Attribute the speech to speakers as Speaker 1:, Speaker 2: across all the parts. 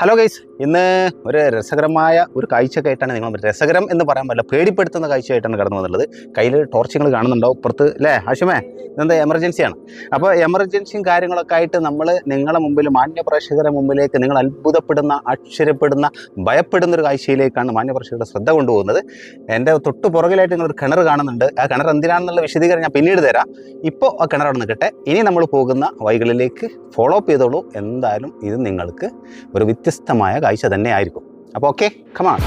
Speaker 1: Hello guys ഇന്ന് ഒരു രസകരമായ ഒരു കാഴ്ചയൊക്കെയായിട്ടാണ് നിങ്ങൾ രസകരം എന്ന് പറയാൻ പറ്റില്ല പേടിപ്പെടുത്തുന്ന കാഴ്ചയായിട്ടാണ് കടന്നു വന്നുള്ളത് കയ്യിൽ ടോർച്ചുകൾ കാണുന്നുണ്ടോ? പുറത്ത് അല്ലേ ആശുമേ ഇതെന്താ എമർജൻസിയാണ് അപ്പോൾ എമർജൻസിയും കാര്യങ്ങളൊക്കെ ആയിട്ട് നമ്മൾ നിങ്ങളെ മുമ്പിൽ മാന്യപ്രേക്ഷകരുടെ മുമ്പിലേക്ക് നിങ്ങൾ അത്ഭുതപ്പെടുന്ന ആശ്ചര്യപ്പെടുന്ന ഭയപ്പെടുന്ന ഒരു കാഴ്ചയിലേക്കാണ് മാന്യപ്രേക്ഷകരുടെ ശ്രദ്ധ കൊണ്ടുപോകുന്നത്. എന്റെ തൊട്ട് പുറകിലായിട്ട് നിങ്ങളൊരു കിണർ കാണുന്നുണ്ട്. ആ കിണർ എന്തിനാണെന്നുള്ള വിശദീകരണം ഞാൻ പിന്നീട് തരാം. ഇപ്പോൾ ആ കിണർ അവിടെ നിൽക്കട്ടെ. ഇനി നമ്മൾ പോകുന്ന വഴികളിലേക്ക് ഫോളോ അപ്പ് ചെയ്തോളൂ. എന്തായാലും ഇത് നിങ്ങൾക്ക് ഒരു വ്യത്യസ്തമായ കാഴ്ച തന്നെ ആയിരിക്കും അപ്പോൾ ഓക്കെ കമാൺ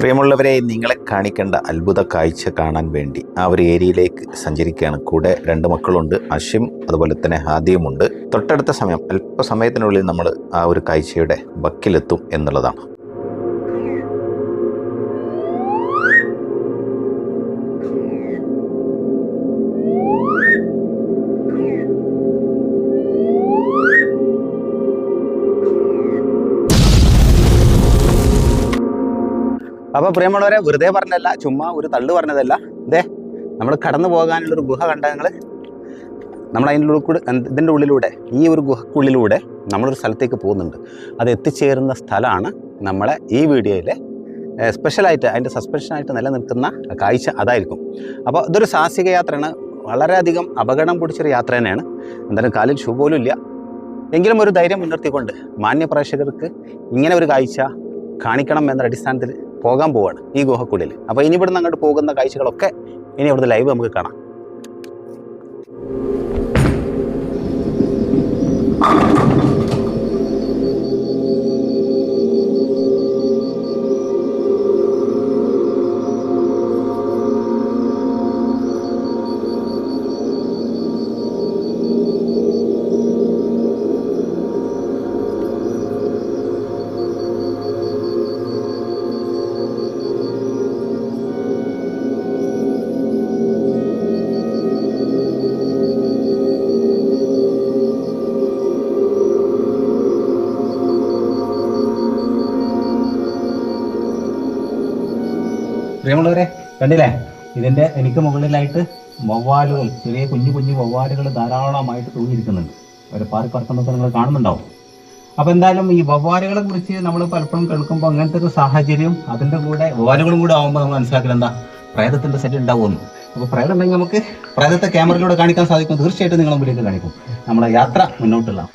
Speaker 2: പ്രിയമുള്ളവരെ നിങ്ങളെ കാണിക്കേണ്ട അത്ഭുത കാഴ്ച കാണാൻ വേണ്ടി ആ ഒരു ഏരിയയിലേക്ക് സഞ്ചരിക്കുകയാണ്. കൂടെ രണ്ട് മക്കളുണ്ട് അഷിം അതുപോലെ തന്നെ ഹാദിയുമുണ്ട് തൊട്ടടുത്ത സമയം അല്പസമയത്തിനുള്ളിൽ നമ്മൾ ആ ഒരു കാഴ്ചയുടെ ബക്കിലെത്തും എന്നുള്ളതാണ്.
Speaker 1: അപ്പോൾ പ്രിയമുള്ളവരെ വെറുതെ പറഞ്ഞതല്ല ചുമ്മാ ഒരു തള്ളു പറഞ്ഞതല്ല. ഇതേ നമ്മൾ കടന്നു പോകാനുള്ളൊരു ഗുഹ കണ്ട നിങ്ങൾ നമ്മൾ അതിന്റെ കൂടെ ഇതിന്റെ ഉള്ളിലൂടെ ഈ ഒരു ഗുഹക്കുള്ളിലൂടെ നമ്മളൊരു സ്ഥലത്തേക്ക് പോകുന്നുണ്ട്. അത് എത്തിച്ചേരുന്ന സ്ഥലമാണ് നമ്മളെ ഈ വീഡിയോയിലെ സ്പെഷ്യലായിട്ട് അതിന്റെ സസ്പെൻഷനായിട്ട് നിലനിൽക്കുന്ന കാഴ്ച അതായിരിക്കും. അപ്പോൾ ഇതൊരു സാഹസിക യാത്രയാണ് വളരെയധികം അപകടം പിടിച്ചൊരു യാത്ര തന്നെയാണ്. എന്തായാലും കാലിൽ ഷൂ പോലും ഇല്ല. എങ്കിലും ഒരു ധൈര്യം മുൻനിർത്തിക്കൊണ്ട് മാന്യ പ്രേക്ഷകർക്ക് ഇങ്ങനെ ഒരു കാഴ്ച കാണിക്കണം എന്ന അടിസ്ഥാനത്തിൽ പോകാൻ പോവാണ് ഈ ഗുഹക്കുള്ളിൽ അപ്പോൾ ഇനി ഇവിടുന്ന് അങ്ങോട്ട് പോകുന്ന കാഴ്ചകളൊക്കെ ഇനി അവിടുത്തെ ലൈവ് നമുക്ക് കാണാം. പ്രിയമുള്ളവരെ കണ്ടില്ലേ? ഇതിന്റെ എനിക്ക് മുകളിലായിട്ട് വവ്വാലുകൾ ചെറിയ കുഞ്ഞു കുഞ്ഞു വവ്വാലുകൾ ധാരാളമായിട്ട് തൂങ്ങിയിരിക്കുന്നുണ്ട്. അവർ പാറി പറക്കുന്നത് നിങ്ങൾ കാണുന്നുണ്ടാവും. അപ്പോൾ എന്തായാലും ഈ വവ്വാലുകളെ കുറിച്ച് നമ്മൾ പലപ്പോഴും കേൾക്കുമ്പോൾ അങ്ങനത്തെ ഒരു സാഹചര്യം അതിന്റെ കൂടെ വവ്വാലുകളും കൂടെ ആകുമ്പോൾ നമ്മൾ മനസ്സിലാക്കുന്നത് എന്താ? പ്രേതത്തിന്റെ സെറ്റ് ഉണ്ടാവുമെന്ന്. അപ്പോൾ പ്രേതം ഉണ്ടെങ്കിൽ നമുക്ക് പ്രേതത്തെ ക്യാമറയിലൂടെ കാണിക്കാൻ സാധിക്കും. തീർച്ചയായിട്ടും നിങ്ങളെ മുമ്പിലേക്ക് കാണിക്കും. നമ്മുടെ യാത്ര മുന്നോട്ടുള്ള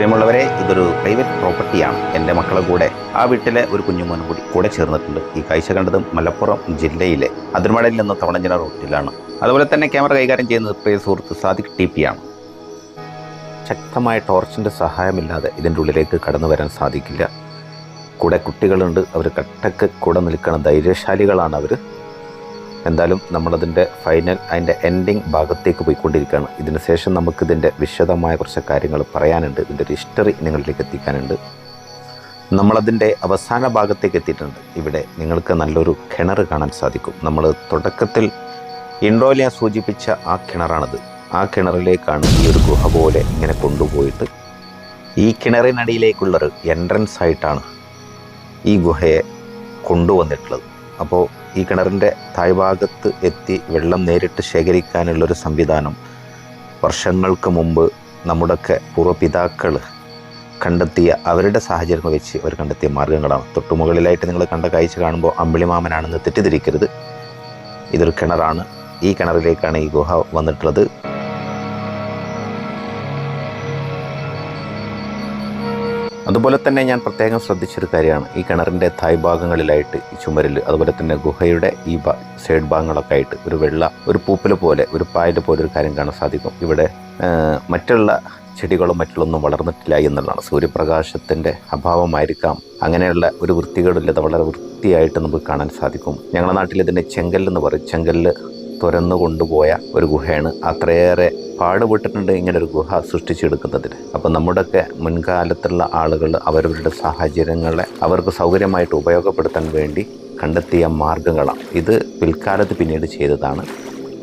Speaker 2: പ്രിയമുള്ളവരെ ഇതൊരു പ്രൈവറ്റ് പ്രോപ്പർട്ടിയാണ്. എന്റെ മക്കളെ കൂടെ ആ വീട്ടിലെ ഒരു കുഞ്ഞുമോനും കൂടി കൂടെ ചേർന്നിട്ടുണ്ട്. ഈ കാഴ്ച കണ്ടത് മലപ്പുറം ജില്ലയിലെ അതിർമടയിൽ നിന്ന് തവണഞ്ചിറ റൂട്ടിലാണ്. അതുപോലെ തന്നെ ക്യാമറ കൈകാര്യം ചെയ്യുന്നത് പ്രിയ സുഹൃത്ത് സാദിഖ് ടി പി ആണ് ശക്തമായ ടോർച്ചിന്റെ സഹായമില്ലാതെ ഇതിന്റെ ഉള്ളിലേക്ക് കടന്നു വരാൻ സാധിക്കില്ല. കൂടെ കുട്ടികളുണ്ട്. അവർ കട്ടക്ക് കൂടെ നിൽക്കുന്ന ധൈര്യശാലികളാണ് അവർ. എന്തായാലും നമ്മളതിന്റെ ഫൈനൽ അതിന്റെ എൻഡിങ് ഭാഗത്തേക്ക് പോയിക്കൊണ്ടിരിക്കുകയാണ്. ഇതിന് ശേഷം നമുക്കിതിന്റെ വിശദമായ കുറച്ച് കാര്യങ്ങൾ പറയാനുണ്ട്. ഇതിന്റെ ഒരു ഹിസ്റ്ററി നിങ്ങളിലേക്ക് എത്തിക്കാനുണ്ട്. നമ്മളതിന്റെ അവസാന ഭാഗത്തേക്ക് എത്തിയിട്ടുണ്ട്. ഇവിടെ നിങ്ങൾക്ക് നല്ലൊരു കിണർ കാണാൻ സാധിക്കും. നമ്മൾ തുടക്കത്തിൽ ഞാൻ സൂചിപ്പിച്ച ആ കിണറാണിത്. ആ കിണറിലേക്കാണ് ഈ ഒരു ഗുഹ പോലെ ഇങ്ങനെ കൊണ്ടുപോയിട്ട് ഈ കിണറിനടിയിലേക്കുള്ളൊരു എൻട്രൻസ് ആയിട്ടാണ് ഈ ഗുഹയെ കൊണ്ടുവന്നിട്ടുള്ളത്. അപ്പോൾ ഈ കിണറിന്റെ താഴ്ഭാഗത്ത് എത്തി വെള്ളം നേരിട്ട് ശേഖരിക്കാനുള്ളൊരു സംവിധാനം. വർഷങ്ങൾക്ക് മുമ്പ് നമ്മുടെയൊക്കെ പൂർവപിതാക്കൾ കണ്ടെത്തിയ അവരുടെ സാഹചര്യം വെച്ച് അവർ കണ്ടെത്തിയ മാർഗങ്ങളാണ്. തൊട്ടുമുകളിലായിട്ട് നിങ്ങൾ കണ്ട കാഴ്ച കാണുമ്പോൾ അമ്പിളിമാമനാണെന്ന് തെറ്റിദ്ധരിക്കരുത്. ഇതൊരു കിണറാണ്. ഈ കിണറിലേക്കാണ് ഈ ഗുഹ വന്നിട്ടുള്ളത്. അതുപോലെ തന്നെ ഞാൻ പ്രത്യേകം ശ്രദ്ധിച്ചൊരു കാര്യമാണ്. ഈ കിണറിന്റെ തായ് ഭാഗങ്ങളിലായിട്ട് ഈ ചുമരിൽ അതുപോലെ തന്നെ ഗുഹയുടെ ഈ സൈഡ് ഭാഗങ്ങളൊക്കെ ആയിട്ട് ഒരു വെള്ള ഒരു പൂപ്പൽ പോലെ ഒരു പായൽ പോലെ ഒരു കാര്യം കാണാൻ സാധിക്കും. ഇവിടെ മറ്റുള്ള ചെടികളും മറ്റുള്ളൊന്നും വളർന്നിട്ടില്ല എന്നുള്ളതാണ്. സൂര്യപ്രകാശത്തിന്റെ അഭാവമായിരിക്കാം. അങ്ങനെയുള്ള ഒരു വൃത്തികേടില്ലാതെ വളരെ വൃത്തിയായിട്ട് നമുക്ക് കാണാൻ സാധിക്കും. ഞങ്ങളുടെ നാട്ടിൽ ഇതിനെ ചെങ്കല്ലെന്ന് പറയും. ചെങ്കല്ല് തുരന്നു കൊണ്ടുപോയ ഒരു ഗുഹയാണ്. അത്രയേറെ പാടുപെട്ടിട്ടുണ്ട് ഇങ്ങനെ ഒരു ഗുഹ സൃഷ്ടിച്ചെടുക്കുന്നതിന്. അപ്പം നമ്മുടെയൊക്കെ മുൻകാലത്തുള്ള ആളുകൾ അവരവരുടെ സാഹചര്യങ്ങളെ അവർക്ക് സൗകര്യമായിട്ട് ഉപയോഗപ്പെടുത്താൻ വേണ്ടി കണ്ടെത്തിയ മാർഗങ്ങളാണ് ഇത് പിൽക്കാലത്ത് പിന്നീട് ചെയ്തതാണ്.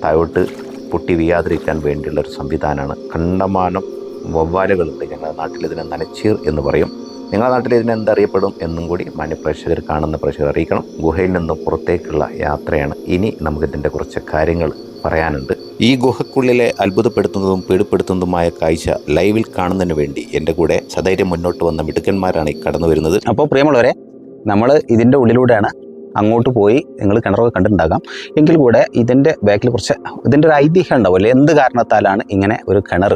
Speaker 2: താഴോട്ട് പൊട്ടി വീയാതിരിക്കാൻ വേണ്ടിയുള്ള ഒരു സംവിധാനമാണ്. കണ്ടമാനം വവ്വാലുകളുണ്ട് ഞങ്ങളുടെ നാട്ടിൽ. ഇതിനെ നനച്ചീർ എന്ന് പറയും. നിങ്ങളുടെ നാട്ടിൽ ഇതിനെ എന്തറിയപ്പെടും എന്നും കൂടി മാന്യപ്രേക്ഷകർ കാണുന്ന പ്രേക്ഷകർ അറിയിക്കണം. ഗുഹയിൽ നിന്നും പുറത്തേക്കുള്ള യാത്രയാണ്. ഇനി നമുക്കിതിന്റെ കുറച്ച് കാര്യങ്ങൾ പറയാനുണ്ട്. ഈ ഗുഹക്കുള്ളിലെ അത്ഭുതപ്പെടുത്തുന്നതും പീഡിപ്പെടുത്തുന്നതുമായ കാഴ്ച ലൈവിൽ കാണുന്നതിന് വേണ്ടി എന്റെ കൂടെ സധൈര്യം മുന്നോട്ട് വന്ന മിടുക്കന്മാരാണ് ഈ കടന്നു വരുന്നത്.
Speaker 1: അപ്പോൾ പ്രിയമുള്ളവരെ നമ്മൾ ഇതിന്റെ ഉള്ളിലൂടെയാണ് അങ്ങോട്ട് പോയി നിങ്ങൾ കിണറൊക്കെ കണ്ടിട്ടുണ്ടാകാം. എങ്കിൽ കൂടെ ഇതിന്റെ ബാക്കിൽ കുറച്ച് ഇതിന്റെ ഒരു ഐതിഹ്യം ഉണ്ടാവില്ലേ എന്ത് കാരണത്താലാണ് ഇങ്ങനെ ഒരു കിണർ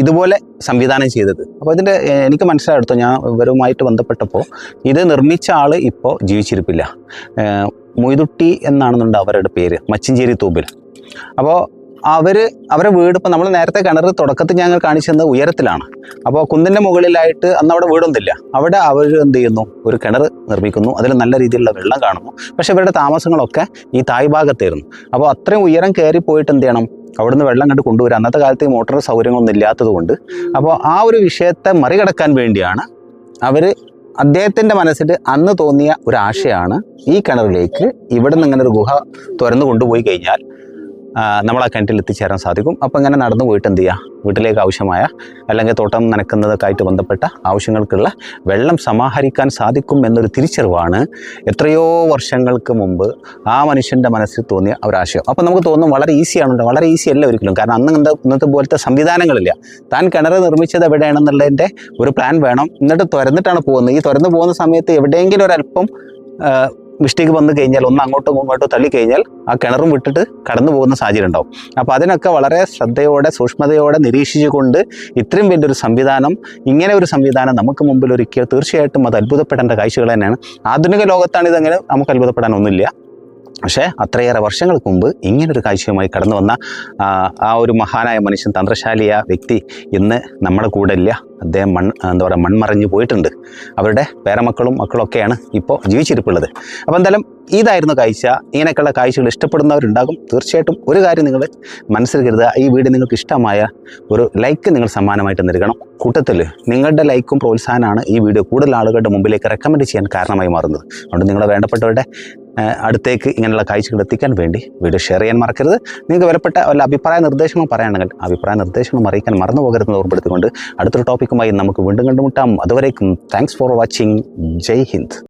Speaker 1: ഇതുപോലെ സംവിധാനം ചെയ്തത്. അപ്പോൾ ഇതിന്റെ എനിക്ക് മനസ്സിലായെടുത്തു ഞാൻ ഇവരുമായിട്ട് ബന്ധപ്പെട്ടപ്പോൾ ഇത് നിർമ്മിച്ച ആൾ ഇപ്പോൾ ജീവിച്ചിരിപ്പില്ല. മൊയ്തുട്ടി എന്നാണെന്നുണ്ട് അവരുടെ പേര് മച്ചിഞ്ചേരി തൂമ്പിൽ. അപ്പോൾ അവർ അവരുടെ വീട് ഇപ്പോൾ നമ്മൾ നേരത്തെ കിണർ തുടക്കത്തിൽ ഞങ്ങൾ കാണിച്ചത് ഉയരത്തിലാണ്. അപ്പോൾ കുന്നിന്റെ മുകളിലായിട്ട് അന്ന് അവിടെ വീടൊന്നുമില്ല. അവിടെ അവർ എന്ത് ചെയ്യുന്നു? ഒരു കിണർ നിർമ്മിക്കുന്നു. അതിൽ നല്ല രീതിയിലുള്ള വെള്ളം കാണുന്നു. പക്ഷേ ഇവരുടെ താമസങ്ങളൊക്കെ ഈ തായ് ഭാഗത്തായിരുന്നു. അപ്പോൾ അത്രയും ഉയരം കയറി പോയിട്ട് എന്ത് ചെയ്യണം? അവിടുന്ന് വെള്ളം കണ്ട് കൊണ്ടുവരാം. അന്നത്തെ കാലത്ത് ഈ മോട്ടോർ സൗകര്യങ്ങളൊന്നും ഇല്ലാത്തത് കൊണ്ട് അപ്പോൾ ആ ഒരു വിഷയത്തെ മറികടക്കാൻ വേണ്ടിയാണ് അവർ അദ്ദേഹത്തിന്റെ മനസ്സിൽ അന്ന് തോന്നിയ ഒരു ആശയാണ് ഈ കിണറിലേക്ക് ഇവിടെ നിന്ന് ഇങ്ങനെ ഒരു ഗുഹ തുറന്നു കൊണ്ടുപോയി കഴിഞ്ഞാൽ നമ്മൾ ആ കിണറ്റിൽ എത്തിച്ചേരാൻ സാധിക്കും. അപ്പോൾ ഇങ്ങനെ നടന്നു പോയിട്ട് എന്ത് ചെയ്യുക വീട്ടിലേക്ക് ആവശ്യമായ അല്ലെങ്കിൽ തോട്ടം നനക്കുന്നതൊക്കെ ആയിട്ട് ബന്ധപ്പെട്ട ആവശ്യങ്ങൾക്കുള്ള വെള്ളം സമാഹരിക്കാൻ സാധിക്കും എന്നൊരു തിരിച്ചറിവാണ് എത്രയോ വർഷങ്ങൾക്ക് മുമ്പ് ആ മനുഷ്യന്റെ മനസ്സിൽ തോന്നിയ ഒരാശയം അപ്പോൾ നമുക്ക് തോന്നും വളരെ ഈസിയാണുണ്ട് വളരെ ഈസി അല്ല ഒരിക്കലും? കാരണം അന്ന് ഇന്നത്തെ പോലത്തെ സംവിധാനങ്ങളില്ല. താൻ കിണർ നിർമ്മിച്ചത് എവിടെയാണെന്നുള്ളതിന്റെ ഒരു പ്ലാൻ വേണം. എന്നിട്ട് തുരന്നിട്ടാണ് പോകുന്നത്. ഈ തുരന്ന് പോകുന്ന സമയത്ത് എവിടെയെങ്കിലും ഒരല്പം മിസ്റ്റേക്ക് വന്നു കഴിഞ്ഞാൽ ഒന്ന് അങ്ങോട്ടും ഇങ്ങോട്ടും തള്ളിക്കഴിഞ്ഞാൽ ആ കിണറും വിട്ടിട്ട് കടന്നു പോകുന്ന സാഹചര്യം ഉണ്ടാവും. അപ്പോൾ അതിനൊക്കെ വളരെ ശ്രദ്ധയോടെ സൂക്ഷ്മതയോടെ നിരീക്ഷിച്ചുകൊണ്ട് ഇത്രയും വലിയൊരു സംവിധാനം ഇങ്ങനെ ഒരു സംവിധാനം നമുക്ക് മുമ്പിൽ ഒരിക്കൽ തീർച്ചയായിട്ടും അത് അത്ഭുതപ്പെടേണ്ട കാഴ്ചകൾ തന്നെയാണ്. ആധുനിക ലോകത്താണ് ഇതങ്ങനെ നമുക്ക് അത്ഭുതപ്പെടാനൊന്നുമില്ല. പക്ഷേ അത്രയേറെ വർഷങ്ങൾക്ക് മുമ്പ് ഇങ്ങനൊരു കാഴ്ചയുമായി കടന്നു വന്ന ആ, ഒരു മഹാനായ മനുഷ്യൻ തന്ത്രശാലിയ വ്യക്തി ഇന്ന് നമ്മുടെ കൂടെ ഇല്ല. അദ്ദേഹം മൺ എന്താ പറയുക മൺമറഞ്ഞു പോയിട്ടുണ്ട്. അവരുടെ പേരമക്കളും മക്കളൊക്കെയാണ് ഇപ്പോൾ ജീവിച്ചിരിപ്പുള്ളത്. അപ്പോൾ എന്തായാലും ഇതായിരുന്നു കാഴ്ച. ഇങ്ങനെയൊക്കെയുള്ള കാഴ്ചകൾ ഇഷ്ടപ്പെടുന്നവരുണ്ടാകും. തീർച്ചയായിട്ടും ഒരു കാര്യം നിങ്ങൾ മനസ്സിൽ കരുതുക. ഈ വീഡിയോ നിങ്ങൾക്ക് ഇഷ്ടമായ ഒരു ലൈക്ക് നിങ്ങൾ സമ്മാനമായിട്ട് നൽകണം. കൂട്ടത്തിൽ നിങ്ങളുടെ ലൈക്കും പ്രോത്സാഹനമാണ് ഈ വീഡിയോ കൂടുതൽ ആളുകളുടെ മുമ്പിലേക്ക് റെക്കമെൻഡ് ചെയ്യാൻ കാരണമായി മാറുന്നത്. അതുകൊണ്ട് നിങ്ങളെ വേണ്ടപ്പെട്ടവരുടെ അടുത്തേക്ക് ഇങ്ങനെയുള്ള കാഴ്ചകൾ എത്തിക്കാൻ വേണ്ടി വീഡിയോ ഷെയർ ചെയ്യാൻ മറക്കരുത്. നിങ്ങൾക്ക് വിലപ്പെട്ട വല്ല അഭിപ്രായ നിർദ്ദേശങ്ങൾ പറയുകയാണെങ്കിൽ അഭിപ്രായ നിർദ്ദേശങ്ങൾ അറിയിക്കാൻ മറന്നു പോകരുതെന്ന് ഓർമ്മപ്പെടുത്തിക്കൊണ്ട് അടുത്തൊരു ടോപ്പിക്കുമായി നമുക്ക് വീണ്ടും കണ്ടുമുട്ടാം. അതുവരേക്കും thanks for watching Jai Hind.